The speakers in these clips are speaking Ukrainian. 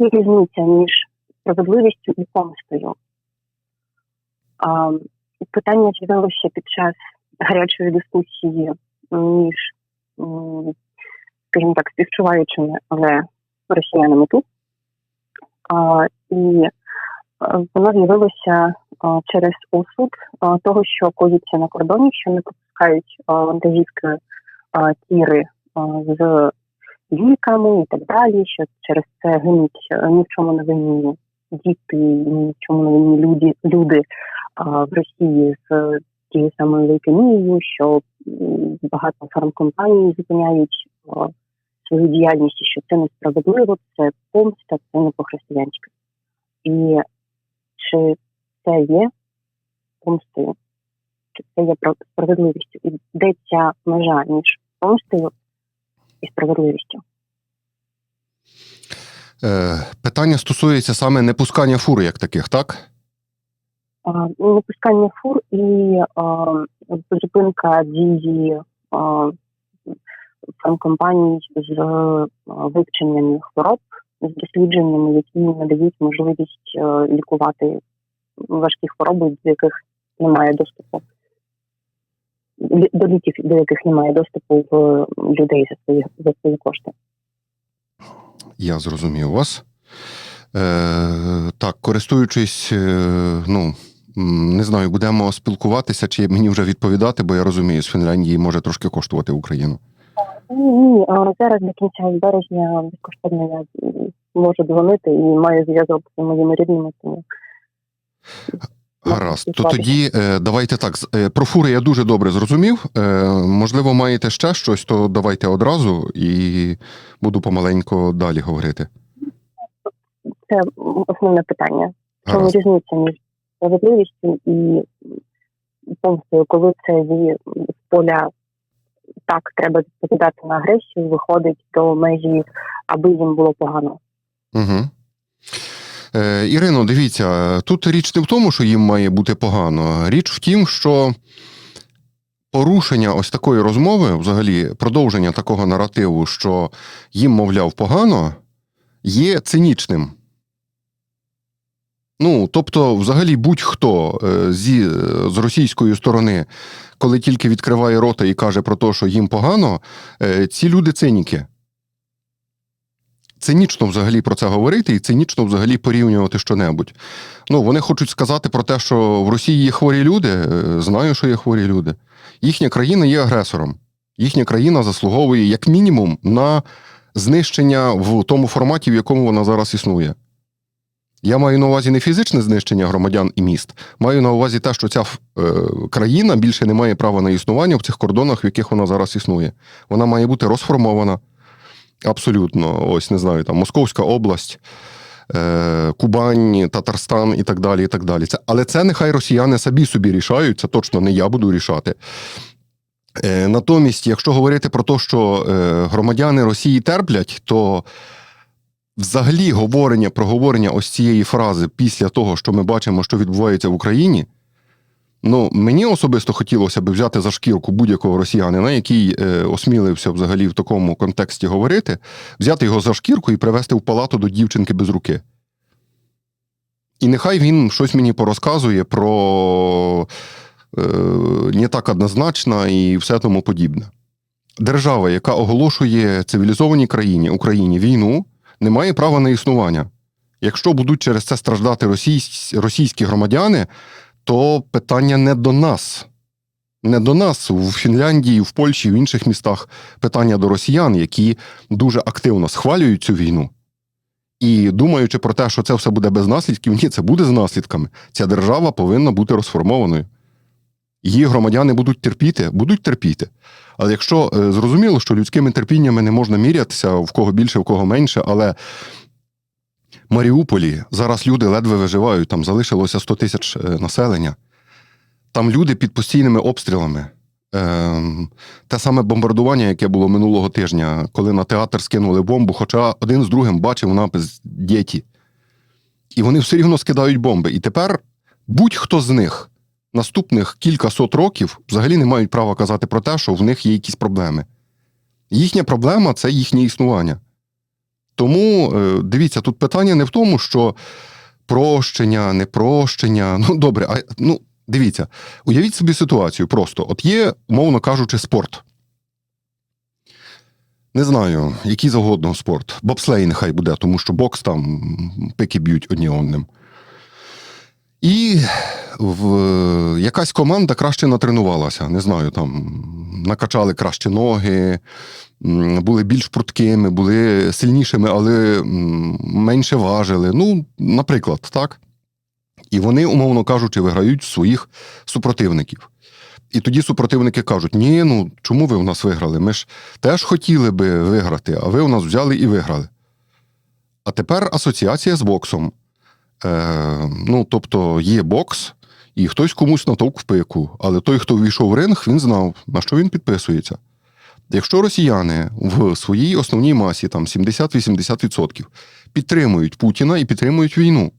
є різниця між справедливістю і помстою. А, питання з'явилося під час гарячої дискусії між, скажімо так, співчуваючими, але росіянами тут. А, і воно з'явилося через осуд того, що коїться на кордоні, що не пропускають вантажівки тіри з ліками і так далі, що через це гинуть е, ні в чому не винні діти, ні в чому не винні люди, люди а, в Росії з тією самою лейкемією, що багато фармкомпаній зупиняють а, свою діяльність, що це несправедливо, це помста, це не по-християнськи. І чи це є помстою, чи це є прав- справедливістю? І де ця межа між помстою і справедливістю? Е, питання стосується саме непускання фур як таких, так? А, Випускання фур і зупинка дії а, фармкомпаній з а, вивченнями хвороб, з дослідженнями, які надають можливість лікувати важкі хвороби, до яких немає доступу. До ліків, до яких немає доступу в людей за свої за свої кошти. Я зрозумів вас. Е, так, користуючись, е, ну, не знаю, будемо спілкуватися, чи мені вже відповідати, бо я розумію, з Фінляндії може трошки коштувати Україну. Ні, ні, а зараз до кінця березня безкоштовно я можу дзвонити і маю зв'язок з моїми рідними, тому Гаразд. То тоді е, давайте так. е, Про фури я дуже добре зрозумів. Е, можливо, маєте ще щось, то давайте одразу і буду помаленько далі говорити. це основне питання. Чому різниця між справедливістю і помстою, коли це зі з поля так треба відповідати на агресію, виходить до межі, аби їм було погано. Угу. Е, Ірино, дивіться, тут річ не в тому, що їм має бути погано. Річ в тім, що порушення ось такої розмови, взагалі, продовження такого наративу, що їм, мовляв, погано, є цинічним. Ну, тобто, взагалі, будь-хто е, зі, з російської сторони, коли тільки відкриває рота і каже про те, що їм погано, е, ці люди циніки цинічно взагалі про це говорити і цинічно взагалі порівнювати що-небудь. Ну, вони хочуть сказати про те, що в Росії є хворі люди. Е, Знаю, що є хворі люди. Їхня країна є агресором. Їхня країна заслуговує як мінімум на знищення в тому форматі, в якому вона зараз існує. Я маю на увазі не фізичне знищення громадян і міст, маю на увазі те, що ця е, країна більше не має права на існування в цих кордонах, в яких вона зараз існує. Вона має бути розформована. Абсолютно, ось не знаю, там Московська область, е, Кубань, Татарстан і так далі. і так далі. Це, але це нехай росіяни самі собі рішають, це точно не я буду рішати. Е, натомість, якщо говорити про те, що е, громадяни Росії терплять, то взагалі говорення про говорення ось цієї фрази після того, що ми бачимо, що відбувається в Україні. Ну, мені особисто хотілося б взяти за шкірку будь-якого росіянина, який е, осмілився взагалі в такому контексті говорити, взяти його за шкірку і привести в палату до дівчинки без руки. І нехай він щось мені порозказує про е, не так однозначно і все тому подібне. Держава, яка оголошує цивілізованій країні Україні війну, не має права на існування. Якщо будуть через це страждати російсь, російські громадяни, то питання не до нас. Не до нас в Фінляндії, в Польщі, в інших містах питання до росіян, які дуже активно схвалюють цю війну. І думаючи про те, що це все буде без наслідків, ні, це буде з наслідками. Ця держава повинна бути розформованою. Її громадяни будуть терпіти, будуть терпіти. Але якщо е, зрозуміло, що людськими терпіннями не можна мірятися, в кого більше, в кого менше, але Маріуполі зараз люди ледве виживають, там залишилося 100 тисяч е, населення. Там люди під постійними обстрілами. Ем, те саме бомбардування, яке було минулого тижня, коли на театр скинули бомбу, хоча один з другим бачив напис діті. І вони все рівно скидають бомби. І тепер будь-хто з них наступних кілька сот років взагалі не мають права казати про те, що в них є якісь проблеми. Їхня проблема це їхнє існування. Тому е, дивіться, тут питання не в тому, що прощення, непрощення. Ну, добре, а ну дивіться, уявіть собі ситуацію просто: от є, умовно кажучи, спорт. Не знаю, який завгодно спорт. Бобслей нехай буде, тому що бокс там пики б'ють одні одним. І в, якась команда краще натренувалася. Не знаю, там накачали краще ноги, були більш пруткими, були сильнішими, але менше важили. Ну, наприклад, так. І вони, умовно кажучи, виграють своїх супротивників. І тоді супротивники кажуть: ні, ну чому ви в нас виграли? Ми ж теж хотіли би виграти, а ви у нас взяли і виграли. А тепер асоціація з боксом. Е, ну, тобто є бокс, і хтось комусь натовк в пику, але той, хто ввійшов в ринг, він знав, на що він підписується. Якщо росіяни в своїй основній масі, там 70-80%, підтримують Путіна і підтримують війну.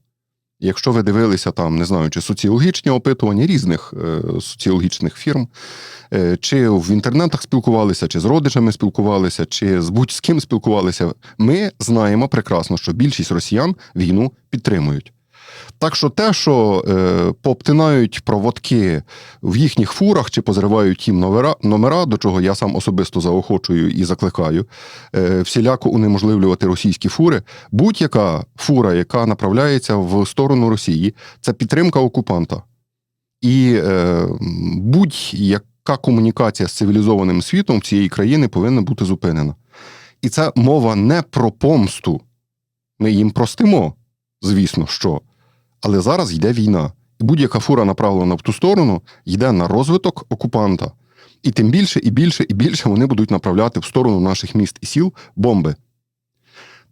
Якщо ви дивилися там, не знаю, чи соціологічні опитування різних е, соціологічних фірм, е, чи в інтернетах спілкувалися, чи з родичами спілкувалися, чи з будь з ким спілкувалися, ми знаємо прекрасно, що більшість росіян війну підтримують. Так що те, що е, пообтинають проводки в їхніх фурах чи позривають їм номера, номера, до чого я сам особисто заохочую і закликаю, е, всіляко унеможливлювати російські фури, будь-яка фура, яка направляється в сторону Росії, це підтримка окупанта. І е, будь-яка комунікація з цивілізованим світом цієї країни повинна бути зупинена. І це мова не про помсту. Ми їм простимо, звісно, що. Але зараз йде війна. І будь-яка фура направлена в ту сторону, йде на розвиток окупанта. І тим більше, і більше, і більше вони будуть направляти в сторону наших міст і сіл бомби.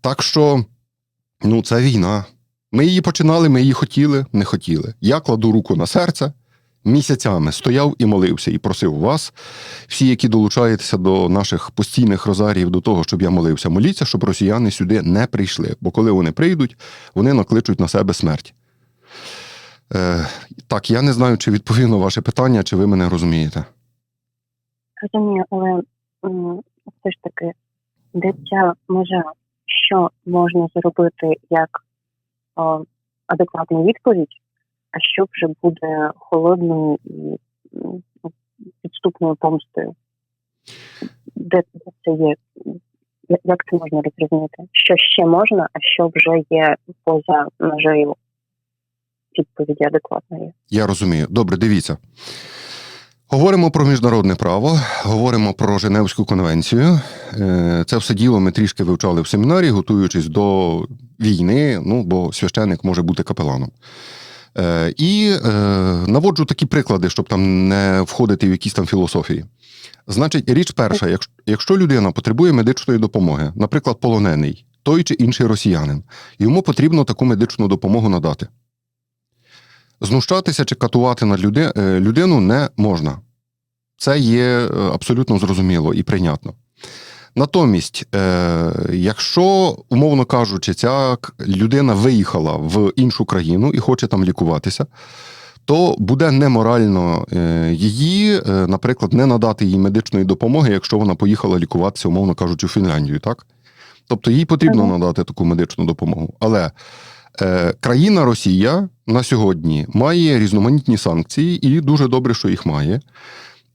Так що, ну, це війна. Ми її починали, ми її хотіли, не хотіли. Я кладу руку на серце, місяцями стояв і молився, і просив вас, всі, які долучаєтеся до наших постійних розаріїв, до того, щоб я молився, моліться, щоб росіяни сюди не прийшли. Бо коли вони прийдуть, вони накличуть на себе смерть. Е, так, я не знаю, чи відповів на ваше питання, чи ви мене розумієте. Розумію, але все ж таки, де ця межа, що можна зробити як о, адекватну відповідь, а що вже буде холодною і підступною помстою? Де це є? Як це можна розрізнити? Що ще можна, а що вже є поза межею відповіді адекватної? Я розумію. Добре, дивіться. Говоримо про міжнародне право, говоримо про Женевську конвенцію. Е, Це все діло ми трішки вивчали в семінарі, готуючись до війни, ну, бо священник може бути капеланом. Е, І е, наводжу такі приклади, щоб там не входити в якісь там філософії. Значить, річ перша, якщо, якщо людина потребує медичної допомоги, наприклад, полонений, той чи інший росіянин, йому потрібно таку медичну допомогу надати. Знущатися чи катувати над люди, е, людину не можна. Це є е, абсолютно зрозуміло і прийнятно. Натомість, е, якщо, умовно кажучи, ця людина виїхала в іншу країну і хоче там лікуватися, то буде неморально її, наприклад, не надати їй медичної допомоги, якщо вона поїхала лікуватися, умовно кажучи, в Фінляндію, так? Тобто їй потрібно надати таку медичну допомогу. Але країна Росія на сьогодні має різноманітні санкції, і дуже добре, що їх має.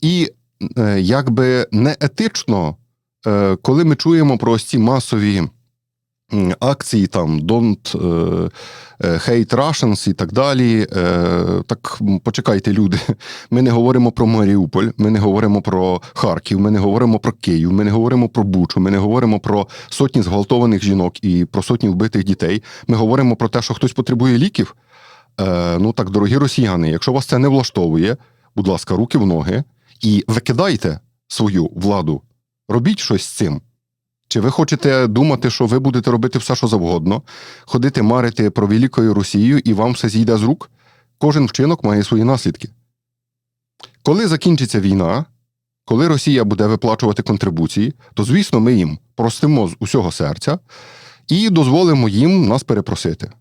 І е, якби не етично, е, коли ми чуємо про ці масові акції, там Don't е, е, Hate Russians і так далі. Е, так почекайте, люди. Ми не говоримо про Маріуполь, ми не говоримо про Харків, ми не говоримо про Київ, ми не говоримо про Бучу, ми не говоримо про сотні зґвалтованих жінок і про сотні вбитих дітей. Ми говоримо про те, що хтось потребує ліків. Ну так, дорогі росіяни, якщо вас це не влаштовує, будь ласка, руки в ноги і викидайте свою владу. Робіть щось з цим. Чи ви хочете думати, що ви будете робити все, що завгодно, ходити марити про великою Росією і вам все зійде з рук? Кожен вчинок має свої наслідки. Коли закінчиться війна, коли Росія буде виплачувати контрибуції, то, звісно, ми їм простимо з усього серця і дозволимо їм нас перепросити.